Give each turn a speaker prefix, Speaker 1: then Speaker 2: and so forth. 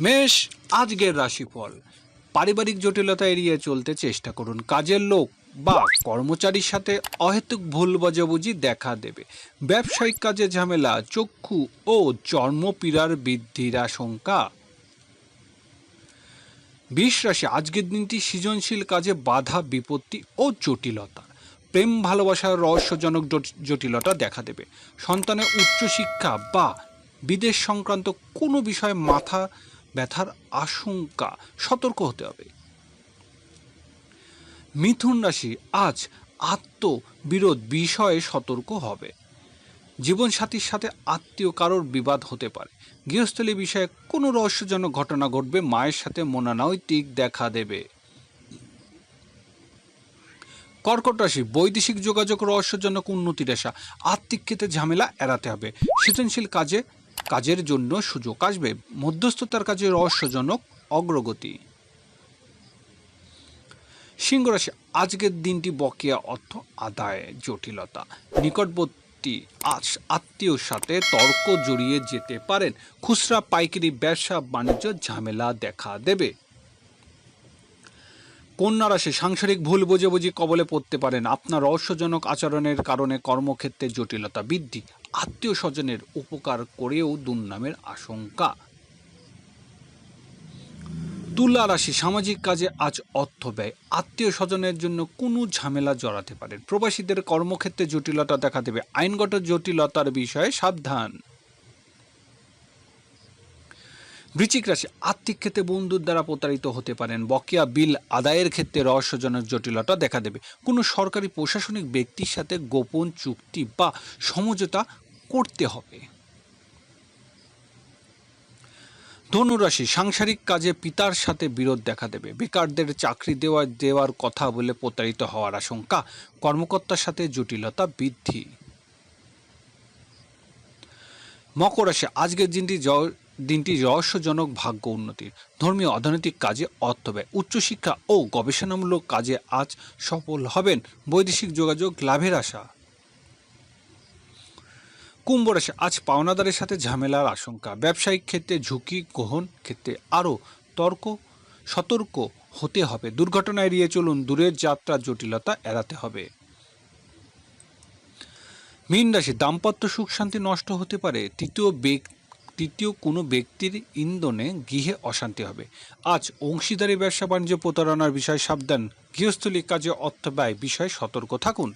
Speaker 1: মেষ, আজকের রাশিফল। পারিবারিক জটিলতা এড়িয়ে চলতে চেষ্টা করুন। কাজের লোক বা কর্মচারীর সাথে অহেতুক ভুল বোঝাবুঝি দেখা দেবে। ব্যবসায়িক কাজে ঝামেলা, চক্ষু ও চর্মপীড়ার বৃদ্ধির আশঙ্কা। বিশ রাশি, আজকের দিনটি সৃজনশীল কাজে বাধা, বিপত্তি ও জটিলতা। প্রেম ভালোবাসার রহস্যজনক জট- জটিলতা দেখা দেবে। সন্তানের উচ্চশিক্ষা বা বিদেশ সংক্রান্ত কোনো বিষয়ে মাথা ব্যথার আশঙ্কা সতর্ক হতে হবে। মিথুন রাশি আজ আত্মবিরোধ বিষয়ে সতর্ক হবে। জীবনসাথীর সাথে আত্মীয় কারোর বিবাদ হতে পারে। গৃহস্থলী বিষয়ে কোনো রহস্যজনক ঘটনা ঘটবে, মায়ের সাথে মনোনৈতিক দেখা দেবে। কর্কট রাশি বৈদেশিক যোগাযোগ রহস্যজনক উন্নতির আশা আর্থিক ক্ষেত্রে ঝামেলা এড়াতে হবে। সৃজনশীল কাজে কাজের জন্য সুযোগ আসবে। মধ্যস্থতার কাজে রহস্যজনক অগ্রগতি। সিংহ রাশি আজকের দিনটি বকেয়া অর্থ আদায় জটিলতা। নিকটবর্তী আজ আত্মীয়র সাথে তর্ক জড়িয়ে যেতে পারেন। খুচরা, পাইকারি, ব্যবসা, বাণিজ্য ঝামেলা দেখা দেবে। কন্যা রাশি সাংসারিক ভুল বোঝাবুঝি কবলে পড়তে পারেন। আপনার রহস্যজনক আচরণের কারণে কর্মক্ষেত্রে জটিলতা বৃদ্ধি, আত্মীয় স্বজনের উপকার করেও দুর্নামের আশঙ্কা। তুলা রাশি সামাজিক কাজে আজ অর্থ ব্যয়। আত্মীয় স্বজনের জন্য কোনো ঝামেলা জড়াতে পারেন। প্রবাসীদের কর্মক্ষেত্রে জটিলতা দেখা দেবে। আইনগত জটিলতার বিষয়ে সাবধান। বৃশ্চিক রাশি আর্থিক ক্ষেত্রে বন্ধুর দ্বারা প্রতারিত হতে পারেন। বকেয়া বিল আদায়ের ক্ষেত্রে রহস্যজনক জটিলতা দেখা দেবে। কোনো সরকারি প্রশাসনিক ব্যক্তির সাথে গোপন চুক্তি বা সমঝোতা করতে হবে। ধনুরাশি সাংসারিক কাজে পিতার সাথে বিরোধ দেখা দেবে। বেকারদের চাকরি দেওয়া, দেওয়ার কথা বলে প্রতারিত হওয়ার আশঙ্কা। কর্মকর্তার সাথে জটিলতা বৃদ্ধি। মকর রাশি, আজকের দিনটি দিনটি রহস্যজনক ভাগ্য উন্নতির। ধর্মীয় অর্থনৈতিক কাজে অর্থ ব্যয়, উচ্চশিক্ষা ও গবেষণামূলক কাজে আজ সফল হবেন বৈদেশিক যোগাযোগ লাভের আশা। কুম্ভ রাশি, আজ পাওনাদারের সাথে ঝামেলার আশঙ্কা। ব্যবসায়িক ক্ষেত্রে ঝুঁকি গ্রহণ ক্ষেত্রে আরও তর্ক, সতর্ক হতে হবে। দুর্ঘটনা এড়িয়ে চলুন, দূরের যাত্রা জটিলতা এড়াতে হবে। মীন রাশি, দাম্পত্য সুখ শান্তি নষ্ট হতে পারে। তৃতীয় ব্যক- তৃতীয় কোনো ব্যক্তির ইন্ধনে গৃহে অশান্তি হবে। আজ অংশীদারি ব্যবসা বাণিজ্য প্রতারণার বিষয়ে সাবধান। গৃহস্থলী কাজে অর্থ ব্যয় বিষয়ে সতর্ক থাকুন।